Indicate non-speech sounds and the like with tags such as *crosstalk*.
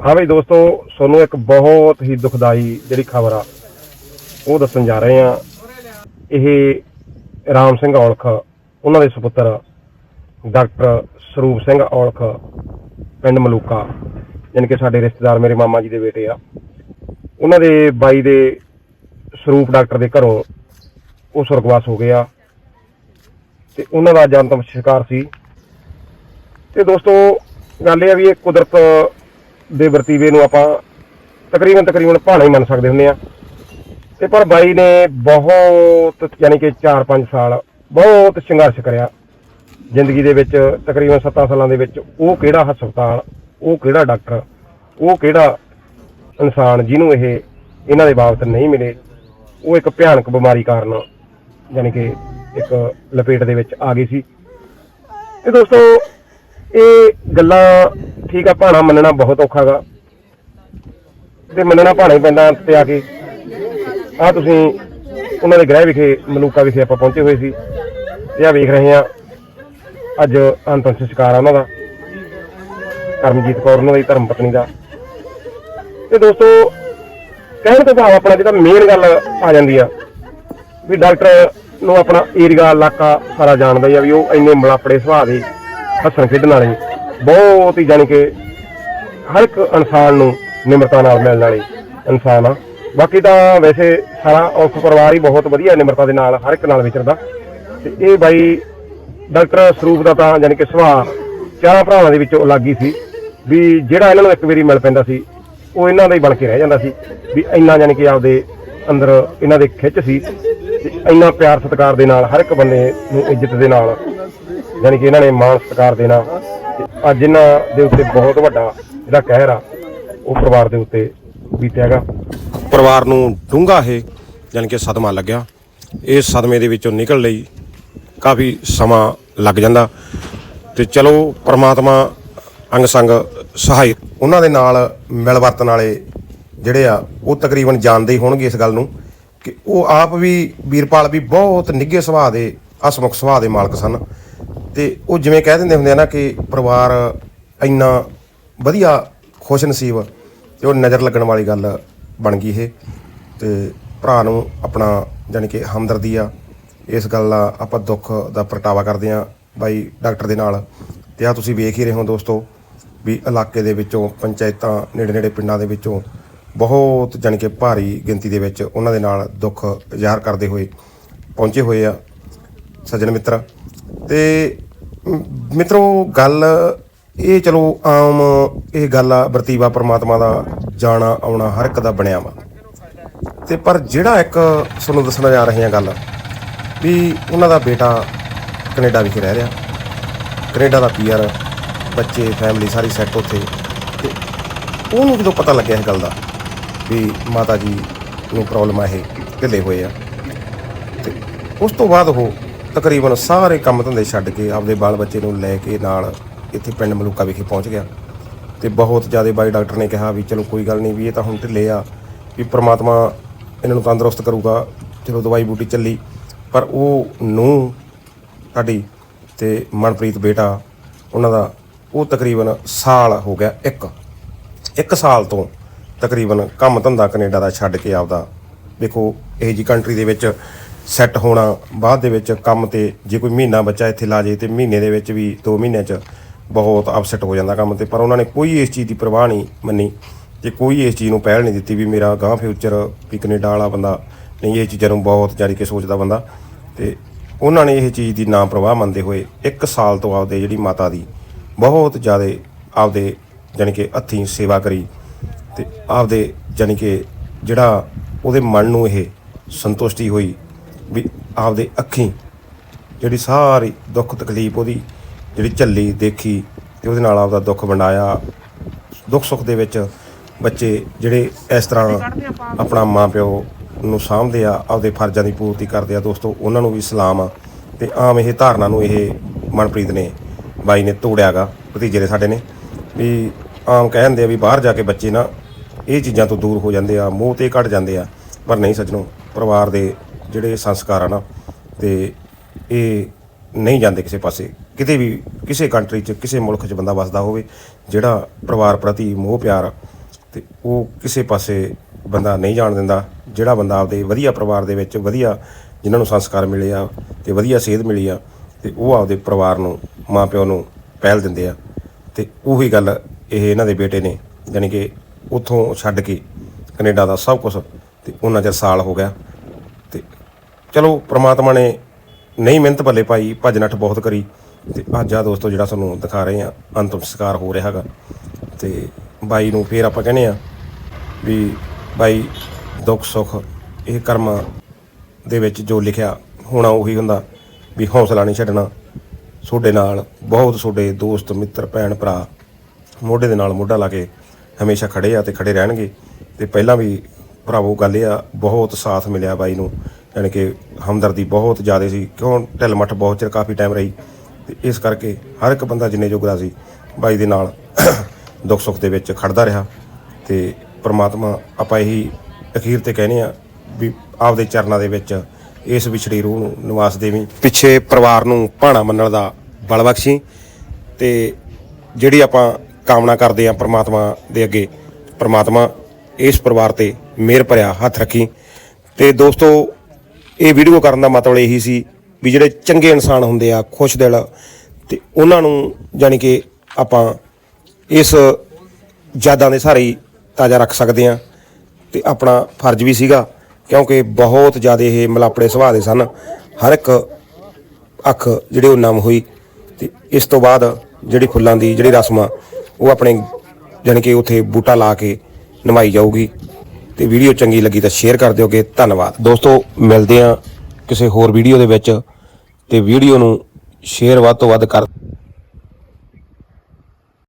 ਹਾਂ ਬਈ ਦੋਸਤੋ, ਤੁਹਾਨੂੰ ਇੱਕ ਬਹੁਤ ਹੀ ਦੁਖਦਾਈ ਜਿਹੜੀ ਖਬਰ ਆ, ਉਹ ਦੱਸਣ ਜਾ ਰਹੇ ਆ ਇਹ ਰਾਮ ਸਿੰਘ ਔਲਖ, ਉਹਨਾਂ ਦੇ ਸੁਪੁੱਤਰ ਡਾਕਟਰ ਸਰੂਪ ਸਿੰਘ ਔਲਖ, ਪਿੰਡ ਮਲੂਕਾ, ਯਾਨੀ ਕਿ ਸਾਡੇ ਰਿਸ਼ਤੇਦਾਰ ਮੇਰੇ ਮਾਮਾ ਜੀ ਦੇ ਬੇਟੇ ਆ। ਉਹਨਾਂ ਦੇ ਬਾਈ ਦੇ ਸਰੂਪ ਡਾਕਟਰ ਦੇ ਘਰੋਂ ਉਹ ਸੁਰਗਵਾਸ ਹੋ ਗਿਆ ਆ। ਤੇ ਉਹਨਾਂ ਦਾ ਜਨਤਮ ਸ਼ਿਕਾਰ ਸੀ। ਤੇ ਦੋਸਤੋ, ਗੱਲ ਇਹ ਆ ਵੀ ਇਹ ਕੁਦਰਤ ਦੇ ਵਰਤੀਵੇ ਨੂੰ ਆਪਾਂ ਤਕਰੀਬਨ ਤਕਰੀਬਨ ਭਾਣਾ ਹੀ ਮੰਨ ਸਕਦੇ ਹੁੰਦੇ ਆ। ਤੇ ਪਰ ਬਾਈ ਨੇ ਬਹੁਤ ਯਾਨੀ ਕਿ 4-5 ਸਾਲ ਬਹੁਤ ਸੰਘਰਸ਼ ਕਰਿਆ। ਜ਼ਿੰਦਗੀ ਦੇ ਵਿੱਚ ਤਕਰੀਬਨ 7 ਸਾਲਾਂ ਦੇ ਵਿੱਚ ਉਹ ਕਿਹੜਾ ਹਸਪਤਾਲ, ਉਹ ਕਿਹੜਾ ਡਾਕਟਰ, ਉਹ ਕਿਹੜਾ ਇਨਸਾਨ ਜਿਹਨੂੰ ਇਹ ਇਹਨਾਂ ਦੇ ਬਾਬਤ ਨਹੀਂ ਮਿਲੇ, ਉਹ ਇੱਕ ਭਿਆਨਕ ਬਿਮਾਰੀ ਕਾਰਨ ਯਾਨੀ ਕਿ ਇੱਕ ਲਪੇਟ ਦੇ ਵਿੱਚ ਆ ਗਈ ਸੀ। ਤੇ ਦੋਸਤੋ, ਇਹ ਗੱਲਾਂ ਠੀਕ ਆ, ਭਾਣਾ ਮੰਨਣਾ ਬਹੁਤ ਔਖਾ ਗਾ। ਤੇ ਮੰਨਣਾ ਭਾਣਾ ਹੀ ਪੈਂਦਾ ਅੰਤ ਤੇ ਆ ਕੇ। ਆ ਤੁਸੀਂ ਉਹਨਾਂ ਦੇ ਗ੍ਰਹਿ ਵਿਖੇ, ਮਲੂਕਾ ਵਿਖੇ ਆਪਾਂ ਪਹੁੰਚੇ ਹੋਏ ਸੀ। ਤੇ ਆ ਵੇਖ ਰਹੇ ਆ ਅੱਜ ਅੰਤਮ ਸੰਸਕਾਰ ਆ ਉਹਨਾਂ ਦਾ। ਕਰਮਜੀਤ ਕੌਰ ਉਹਨਾਂ ਦੀ ਧਰਮ ਪਤਨੀ ਦਾ। ਤੇ ਦੋਸਤੋ, ਕਹਿਣ ਤੋਂ ਭਾਵ ਆਪਣਾ ਜਿਹੜਾ ਮੇਨ ਗੱਲ ਆ ਜਾਂਦੀ ਆ, ਵੀ ਡਾਕਟਰ ਨੂੰ ਆਪਣਾ ਏਰੀਆ, ਇਲਾਕਾ ਸਾਰਾ ਜਾਣਦਾ ਹੀ ਆ ਵੀ ਉਹ ਇੰਨੇ ਮਲਾਪੜੇ ਸੁਭਾਅ ਦੇ ਹੱਸਣ ਖੇਡਣ ਵਾਲੇ ਬਹੁਤ ਹੀ ਜਾਣੀ ਕਿ ਹਰ ਇੱਕ ਇਨਸਾਨ ਨੂੰ ਨਿਮਰਤਾ ਨਾਲ ਮਿਲਣ ਵਾਲੇ ਇਨਸਾਨ ਆ। ਬਾਕੀ ਤਾਂ ਵੈਸੇ ਸਾਰਾ ਔਖ ਪਰਿਵਾਰ ਹੀ ਬਹੁਤ ਵਧੀਆ ਨਿਮਰਤਾ ਦੇ ਨਾਲ ਹਰ ਇੱਕ ਨਾਲ ਵਿਚਰਦਾ। ਤੇ ਇਹ ਬਾਈ ਡਾਕਟਰ ਸਰੂਪ ਦਾ ਤਾਂ ਜਾਣੀ ਕਿ ਸੁਭਾਅ ਚਾਰਾਂ ਭਰਾਵਾਂ ਦੇ ਵਿੱਚੋਂ ਅਲੱਗ ਹੀ ਸੀ। ਵੀ ਜਿਹੜਾ ਇਹਨਾਂ ਨੂੰ ਇੱਕ ਵਾਰੀ ਮਿਲ ਪੈਂਦਾ ਸੀ, ਉਹ ਇਹਨਾਂ ਦਾ ਹੀ ਬਣ ਕੇ ਰਹਿ ਜਾਂਦਾ ਸੀ। ਵੀ ਇੰਨਾ ਜਾਣੀ ਕਿ ਆਪਦੇ ਅੰਦਰ ਇਹਨਾਂ ਦੇ ਖਿੱਚ ਸੀ ਤੇ ਇੰਨਾ ਪਿਆਰ ਸਤਿਕਾਰ ਦੇ ਨਾਲ ਹਰ ਇੱਕ ਬੰਦੇ ਨੂੰ ਇੱਜ਼ਤ ਦੇ ਨਾਲ ਯਾਨੀ ਕਿ ਇਹਨਾਂ ਨੇ ਮਾਣ ਸਤਿਕਾਰ ਦੇਣਾ ਅੱਜ ਇਹਨਾਂ ਦੇ ਉੱਤੇ ਬਹੁਤ ਵੱਡਾ ਜਿਹੜਾ ਕਹਿਰ ਆ, ਉਹ ਪਰਿਵਾਰ ਦੇ ਉੱਤੇ ਬੀਤਿਆ ਹੈਗਾ। ਪਰਿਵਾਰ ਨੂੰ ਡੂੰਘਾ ਇਹ ਯਾਨੀ ਕਿ ਸਦਮਾ ਲੱਗਿਆ। ਇਸ ਸਦਮੇ ਦੇ ਵਿੱਚੋਂ ਨਿਕਲ ਲਈ ਕਾਫੀ ਸਮਾਂ ਲੱਗ ਜਾਂਦਾ। ਤੇ ਚਲੋ, ਪ੍ਰਮਾਤਮਾ ਅੰਗ ਸੰਗ ਸਹਾਇਕ ਉਹਨਾਂ ਦੇ ਨਾਲ ਮਿਲ ਵਰਤਨ ਵਾਲੇ ਜਿਹੜੇ ਆ, ਉਹ ਤਕਰੀਬਨ ਜਾਣਦੇ ਹੀ ਹੋਣਗੇ ਇਸ ਗੱਲ ਨੂੰ ਕਿ ਉਹ ਆਪ ਵੀ ਵੀਰਪਾਲ ਵੀ ਬਹੁਤ ਨਿੱਘੇ ਸੁਭਾਅ ਦੇ ਹਸਮੁਖ ਸੁਭਾਅ ਦੇ ਮਾਲਕ ਸਨ। ਤੇ ਉਹ ਜਿਵੇਂ ਕਹਿ ਦਿੰਦੇ ਹੁੰਦੇ ਆ ਨਾ ਕਿ ਪਰਿਵਾਰ ਇੰਨਾ ਵਧੀਆ ਖੁਸ਼ ਨਸੀਬ ਤੇ ਉਹ ਨਜ਼ਰ ਲੱਗਣ ਵਾਲੀ ਗੱਲ ਬਣ ਗਈ ਇਹ ਤੇ ਭਰਾ ਨੂੰ ਆਪਣਾ ਜਾਣੀ ਕਿ ਹਮਦਰਦੀ ਆ। ਇਸ ਗੱਲ ਦਾ ਆਪਾਂ ਦੁੱਖ ਦਾ ਪ੍ਰਗਟਾਵਾ ਕਰਦੇ ਆ ਬਾਈ ਡਾਕਟਰ ਦੇ ਨਾਲ ਤੇ ਆ ਤੁਸੀਂ ਵੇਖ ਹੀ ਰਹੇ ਹੋ ਦੋਸਤੋ ਵੀ ਇਲਾਕੇ ਦੇ ਵਿੱਚੋਂ, ਪੰਚਾਇਤਾਂ ਨੇੜੇ ਨੇੜੇ ਪਿੰਡਾਂ ਦੇ ਵਿੱਚੋਂ ਬਹੁਤ ਜਾਣੀ ਕਿ ਭਾਰੀ ਗਿਣਤੀ ਦੇ ਵਿੱਚ ਉਹਨਾਂ ਦੇ ਨਾਲ ਦੁੱਖ ਜ਼ਾਹਰ ਕਰਦੇ ਹੋਏ ਪਹੁੰਚੇ ਹੋਏ ਆ ਸੱਜਣ ਮਿੱਤਰ। ਤੇ ਮਿੱਤਰੋ, ਗੱਲ ਇਹ ਚਲੋ ਆਮ ਇਹ ਗੱਲ ਆ, ਵਰਤੀਵਾ ਪਰਮਾਤਮਾ ਦਾ ਜਾਣਾ ਆਉਣਾ ਹਰ ਇੱਕ ਦਾ ਬਣਿਆ ਵਾ। ਤੇ ਪਰ ਜਿਹੜਾ ਇੱਕ ਤੁਹਾਨੂੰ ਦੱਸਣਾ ਜਾ ਰਹੇ ਹਾਂ ਗੱਲ, ਵੀ ਉਹਨਾਂ ਦਾ ਬੇਟਾ ਕੈਨੇਡਾ ਵਿਖੇ ਰਹਿ ਰਿਹਾ। ਕੈਨੇਡਾ ਦਾ ਪੀਆਰ, ਬੱਚੇ ਫੈਮਿਲੀ ਸਾਰੀ ਸੈੱਟ ਉੱਥੇ। ਤੇ ਉਹਨੂੰ ਜਦੋਂ ਪਤਾ ਲੱਗਿਆ ਇਸ ਗੱਲ ਦਾ, ਵੀ ਮਾਤਾ ਜੀ ਨੂੰ ਪ੍ਰੋਬਲਮ ਆ ਇਹ, ਢਿੱਲੇ ਹੋਏ ਆ। ਤੇ ਉਸ ਤੋਂ ਬਾਅਦ ਉਹ ਤਕਰੀਬਨ ਸਾਰੇ ਕੰਮ ਧੰਦੇ ਛੱਡ ਕੇ ਆਪਦੇ ਬਾਲ ਬੱਚੇ ਨੂੰ ਲੈ ਕੇ ਨਾਲ ਇੱਥੇ ਪਿੰਡ ਮਲੂਕਾ ਵਿਖੇ ਪਹੁੰਚ ਗਿਆ। ਤੇ ਬਹੁਤ ਜ਼ਿਆਦਾ ਬਾਈ ਡਾਕਟਰ ਨੇ ਕਿਹਾ ਵੀ ਚਲੋ ਕੋਈ ਗੱਲ ਨਹੀਂ ਵੀ ਇਹ ਤਾਂ ਹੁਣ ਢਿੱਲੇ ਆ ਵੀ ਪ੍ਰਮਾਤਮਾ ਇਹਨਾਂ ਨੂੰ ਤੰਦਰੁਸਤ ਕਰੂਗਾ, ਚਲੋ ਦਵਾਈ ਬੂਟੀ ਚੱਲੀ। ਪਰ ਉਹ ਨੂੰ ਸਾਡੀ ਤੇ ਮਨਪ੍ਰੀਤ ਬੇਟਾ, ਉਹਨਾਂ ਦਾ ਉਹ ਤਕਰੀਬਨ ਸਾਲ ਹੋ ਗਿਆ, ਇੱਕ ਇੱਕ ਸਾਲ ਤੋਂ ਤਕਰੀਬਨ ਕੰਮ ਧੰਦਾ ਕੈਨੇਡਾ ਦਾ ਛੱਡ ਕੇ ਆਪਦਾ। ਦੇਖੋ, ਇਹ ਜੀ ਕੰਟਰੀ ਦੇ ਵਿੱਚ ਸੈੱਟ ਹੋਣਾ, ਬਾਅਦ ਦੇ ਵਿੱਚ ਕੰਮ ਤੇ ਜੇ ਕੋਈ ਮਹੀਨਾ ਬੱਚਾ ਇੱਥੇ ਲਾ ਜੇ ਤੇ ਮਹੀਨੇ ਦੇ ਵਿੱਚ ਵੀ 2 ਮਹੀਨਿਆਂ 'ਚ ਬਹੁਤ ਅਪਸੈਟ ਹੋ ਜਾਂਦਾ ਕੰਮ ਤੇ, ਪਰ ਉਹਨਾਂ ਨੇ ਕੋਈ ਇਸ ਚੀਜ਼ ਦੀ ਪਰਵਾਹ ਨਹੀਂ ਮੰਨੀ। ਤੇ ਕੋਈ ਇਸ ਚੀਜ਼ ਨੂੰ ਪਹਿਲ ਨਹੀਂ ਦਿੱਤੀ ਵੀ ਮੇਰਾ ਗਾਂ ਫਿਊਚਰ ਵੀ ਕੈਨੇਡਾ ਵਾਲਾ ਬੰਦਾ ਨਹੀਂ, ਇਹ ਚੀਜ਼ਾਂ ਨੂੰ ਬਹੁਤ ਜਾਰੀ ਕੇ ਸੋਚਦਾ ਬੰਦਾ। ਤੇ ਉਹਨਾਂ ਨੇ ਇਹ ਚੀਜ਼ ਦੀ ਨਾ ਪ੍ਰਵਾਹ ਮੰਨਦੇ ਹੋਏ ਇੱਕ ਸਾਲ ਤੋਂ ਆਪਦੇ ਜਿਹੜੀ ਮਾਤਾ ਦੀ ਬਹੁਤ ਜ਼ਿਆਦਾ ਆਪਦੇ ਜਾਣੀ ਕਿ ਹੱਥੀਂ ਸੇਵਾ ਕਰੀ ਤੇ ਆਪਦੇ ਜਾਣੀ ਕਿ ਜਿਹੜਾ ਉਹਦੇ ਮਨ ਨੂੰ ਇਹ ਸੰਤੁਸ਼ਟੀ ਹੋਈ ਵੀ ਆਪਦੇ ਅੱਖੀਂ ਜਿਹੜੀ ਸਾਰੀ ਦੁੱਖ ਤਕਲੀਫ ਉਹਦੀ ਜਿਹੜੀ ਝੱਲੀ ਦੇਖੀ ਤੇ ਉਹਦੇ ਨਾਲ ਆਪਦਾ ਦੁੱਖ ਵੰਡਾਇਆ। ਦੁੱਖ ਸੁੱਖ ਦੇ ਵਿੱਚ ਬੱਚੇ ਜਿਹੜੇ ਇਸ ਤਰ੍ਹਾਂ ਆਪਣਾ ਮਾਪਿਓ ਨੂੰ ਸਾਂਭਦੇ ਆ, ਆਪਦੇ ਫਰਜ਼ਾਂ ਦੀ ਪੂਰਤੀ ਕਰਦੇ ਆ, ਦੋਸਤੋ, ਉਹਨਾਂ ਨੂੰ ਵੀ ਸਲਾਮ ਆ। ਤੇ ਆਮ ਇਹ ਧਾਰਨਾ ਨੂੰ ਇਹ ਮਨਪ੍ਰੀਤ ਨੇ, ਬਾਈ ਨੇ ਤੋੜਿਆਗਾ, ਭਤੀਜੇ ਨੇ ਸਾਡੇ ਨੇ, ਵੀ ਆਮ ਕਹਿੰਦੇ ਆ ਵੀ ਬਾਹਰ ਜਾ ਕੇ ਬੱਚੇ ਨਾ ਇਹ ਚੀਜ਼ਾਂ ਤੋਂ ਦੂਰ ਹੋ ਜਾਂਦੇ ਆ, ਮੋਹ ਤੇ ਕੱਢ ਜਾਂਦੇ ਆ। ਪਰ ਨਹੀਂ ਸੱਜਣੋ, ਪਰਿਵਾਰ ਦੇ ਜਿਹੜੇ ਸੰਸਕਾਰ ਆ ਨਾ, ਤੇ ਇਹ ਨਹੀਂ ਜਾਂਦੇ ਕਿਸੇ ਪਾਸੇ। ਕਿਤੇ ਵੀ, ਕਿਸੇ ਕੰਟਰੀ 'ਚ, ਕਿਸੇ ਮੁਲਕ 'ਚ ਬੰਦਾ ਵੱਸਦਾ ਹੋਵੇ, ਜਿਹੜਾ ਪਰਿਵਾਰ ਪ੍ਰਤੀ ਮੋਹ ਪਿਆਰ ਤੇ ਉਹ ਕਿਸੇ ਪਾਸੇ ਬੰਦਾ ਨਹੀਂ ਜਾਣ ਦਿੰਦਾ। ਜਿਹੜਾ ਬੰਦਾ ਆਪਦੇ ਵਧੀਆ ਪਰਿਵਾਰ ਦੇ ਵਿੱਚ ਵਧੀਆ ਜਿਨ੍ਹਾਂ ਨੂੰ ਸੰਸਕਾਰ ਮਿਲੇ ਆ, ਤੇ ਵਧੀਆ ਸੇਧ ਮਿਲੀ ਆ, ਤੇ ਉਹ ਆਪਦੇ ਪਰਿਵਾਰ ਨੂੰ, ਮਾਪਿਓ ਨੂੰ ਪਹਿਲ ਦਿੰਦੇ ਆ। ਤੇ ਉਹੀ ਗੱਲ ਇਹ ਇਹਨਾਂ ਦੇ ਬੇਟੇ ਨੇ ਯਾਨੀ ਕਿ ਉੱਥੋਂ ਛੱਡ ਕੇ ਕੈਨੇਡਾ ਦਾ ਸਭ ਕੁਝ ਤੇ ਉਹਨਾਂ ਚਿਰ ਸਾਲ ਹੋ ਗਿਆ। ਚਲੋ, ਪ੍ਰਮਾਤਮਾ ਨੇ ਨਹੀਂ ਮਿਹਨਤ ਭੱਲੇ ਪਾਈ, ਭੱਜ ਨੱਠ ਬਹੁਤ ਕਰੀ। ਤੇ ਅੱਜ ਆ ਦੋਸਤੋ, ਜਿਹੜਾ ਤੁਹਾਨੂੰ ਦਿਖਾ ਰਹੇ ਆ ਅੰਤਮ ਸੰਸਕਾਰ ਹੋ ਰਿਹਾ ਹੈਗਾ। ਤੇ ਬਾਈ ਨੂੰ ਫੇਰ ਆਪਾਂ ਕਹਿੰਦੇ ਆ ਵੀ ਬਾਈ ਦੁੱਖ, ਸੁੱਖ, ਇਹ ਕਰਮਾਂ ਦੇ ਵਿੱਚ ਜੋ ਲਿਖਿਆ ਹੋਣਾ ਉਹੀ ਹੁੰਦਾ ਵੀ ਹੌਸਲਾ ਨਹੀਂ ਛੱਡਣਾ। ਤੁਹਾਡੇ ਨਾਲ ਬਹੁਤ ਤੁਹਾਡੇ ਦੋਸਤ, ਮਿੱਤਰ, ਭੈਣ, ਭਰਾ ਮੋਢੇ ਦੇ ਨਾਲ ਮੋਢਾ ਲਾ ਕੇ ਹਮੇਸ਼ਾ ਖੜੇ ਆ ਤੇ ਖੜੇ ਰਹਿਣਗੇ। ਤੇ ਪਹਿਲਾਂ ਵੀ ਭਰਾਵੋ, ਗੱਲ ਇਹ ਆ, ਬਹੁਤ ਸਾਥ ਮਿਲਿਆ ਬਾਈ ਨੂੰ। ਯਾਨੀ ਕਿ ਹਮਦਰਦੀ ਬਹੁਤ ਜ਼ਿਆਦਾ ਸੀ, ਕਿਉਂ ਢਿੱਲ ਮੱਠ ਬਹੁਤ ਚਿਰ ਕਾਫੀ ਟਾਈਮ ਰਹੀ ਤੇ ਇਸ ਕਰਕੇ ਹਰ ਇੱਕ ਬੰਦਾ ਜਿੰਨੇ ਜੋਗਰਾ ਸੀ ਬਾਈ ਦੇ ਨਾਲ *coughs* ਦੁੱਖ ਸੁੱਖ ਦੇ ਵਿੱਚ ਖੜਦਾ ਰਿਹਾ ਤੇ ਪ੍ਰਮਾਤਮਾ ਆਪਾਂ ਇਹੀ ਅਖੀਰ ਤੇ ਕਹਿੰਦੇ ਆ ਵੀ ਆਪਦੇ ਚਰਨਾਂ ਦੇ ਵਿੱਚ ਇਸ ਵਿਛੜੀ ਰੂਹ ਨੂੰ ਨਿਵਾਸ ਦੇਵੀਂ। ਪਿੱਛੇ ਪਰਿਵਾਰ ਨੂੰ ਭਾਣਾ ਮੰਨਣ ਦਾ ਬਲ ਬਖਸ਼ੀ ਤੇ ਜਿਹੜੀ ਆਪਾਂ ਕਾਮਨਾ ਕਰਦੇ ਆ ਪ੍ਰਮਾਤਮਾ ਦੇ ਅੱਗੇ, ਪ੍ਰਮਾਤਮਾ ਇਸ ਪਰਿਵਾਰ ਤੇ ਮਿਹਰ ਭਰਿਆ ਹੱਥ ਰੱਖੀ। ਤੇ ਦੋਸਤੋ ਇਹ ਵੀਡੀਓ ਕਰਨ ਦਾ ਮਤਲਬ ਇਹੀ ਸੀ ਵੀ ਜਿਹੜੇ ਚੰਗੇ ਇਨਸਾਨ ਹੁੰਦੇ ਆ, ਖੁਸ਼ ਦਿਲ, ਤੇ ਉਹਨਾਂ ਨੂੰ ਯਾਨੀ ਕਿ ਆਪਾਂ ਇਸ ਯਾਦਾਂ ਦੇ ਸਹਾਰੇ ਹੀ ਤਾਜ਼ਾ ਰੱਖ ਸਕਦੇ ਆ ਤੇ ਆਪਣਾ ਫਰਜ਼ ਵੀ ਸੀਗਾ, ਕਿਉਂਕਿ ਬਹੁਤ ਜ਼ਿਆਦਾ ਇਹ ਮਲਾਪੜੇ ਸੁਭਾਅ ਦੇ ਸਨ। ਹਰ ਇੱਕ ਅੱਖ ਜਿਹੜੇ ਉਹ ਨਮ ਹੋਈ ਤੇ ਇਸ ਤੋਂ ਬਾਅਦ ਜਿਹੜੀ ਫੁੱਲਾਂ ਦੀ ਜਿਹੜੀ ਰਸਮ ਆ ਉਹ ਆਪਣੇ ਜਾਣੀ ਕਿ ਉਥੇ ਬੂਟਾ ਲਾ ਕੇ ਨਿਭਾਈ ਜਾਊਗੀ। ਤੇ ਵੀਡੀਓ ਚੰਗੀ ਲੱਗੀ ਤਾਂ ਸ਼ੇਅਰ ਕਰ ਦਿਓਗੇ ਧੰਨਵਾਦ। ਦੋਸਤੋ, ਮਿਲਦੇ ਆ ਕਿਸੇ ਹੋਰ ਵੀਡੀਓ ਦੇ ਵਿੱਚ ਤੇ ਵੀਡੀਓ ਨੂੰ ਸ਼ੇਅਰ ਵੱਧ ਤੋਂ ਵੱਧ ਕਰ